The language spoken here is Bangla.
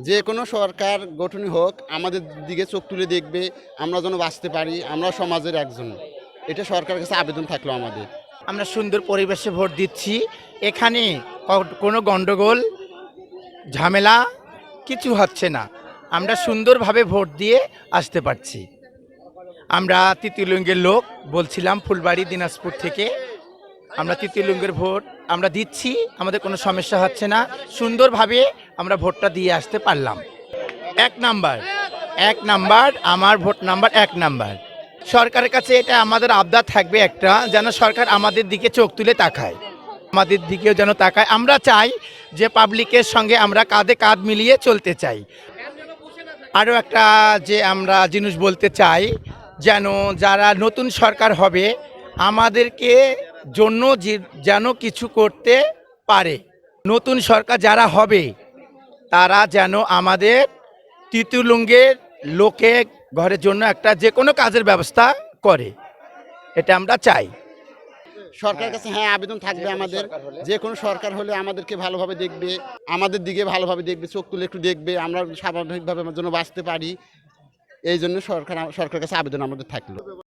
যে কোনো সরকার গঠনই হোক, আমাদের দিকে চোখ তুলে দেখবে, আমরা যেন বাঁচতে পারি, আমরা সমাজের একজন। এটা সরকারের কাছে আবেদন থাকল আমাদের। আমরা সুন্দর পরিবেশে ভোট দিচ্ছি। এখানে কোনো গণ্ডগোল ঝামেলা কিছু হচ্ছে না। আমরা সুন্দরভাবে ভোট দিয়ে আসতে পারছি। আমরা তৃতীয়লিঙ্গের লোক বলছিলাম, ফুলবাড়ি, দিনাজপুর থেকে। আমরা তৃতীয় তৃতীয়লিঙ্গের ভোট, আমরা দিচ্ছি, আমাদের কোনো সমস্যা হচ্ছে না। সুন্দরভাবে আমরা ভোটটা দিয়ে আসতে পারলাম। এক নাম্বার এক নাম্বার, আমার ভোট নাম্বার এক নাম্বার। সরকারের কাছে এটা আমাদের আবদার থাকবে একটা, যেন সরকার আমাদের দিকে চোখ তুলে তাকায়। আমাদের দিকেও যেন তাকায়। আমরা চাই যে পাবলিকের সঙ্গে আমরা কাঁধে কাঁধ মিলিয়ে চলতে চাই। আরও একটা যে আমরা জিনিস বলতে চাই, যেন যারা নতুন সরকার হবে, আমাদেরকে জন্য যে- যেন কিছু করতে পারে। নতুন সরকার যারা হবে তারা যেন আমাদের তৃতীয়লঙ্গের লোকে ঘরের জন্য একটা যে কোনো কাজের ব্যবস্থা করে। এটা আমরা চাই। সরকারের কাছে হ্যাঁ আবেদন থাকবে আমাদের। যে কোনো সরকার হলে আমাদেরকে ভালোভাবে দেখবে আমাদের দিকে ভালোভাবে দেখবে চোখ তুলে একটু দেখবে আমরা স্বাভাবিকভাবে আমার জন্য বাঁচতে পারি। এই জন্য সরকার সরকারের কাছে আবেদন আমাদের থাকল।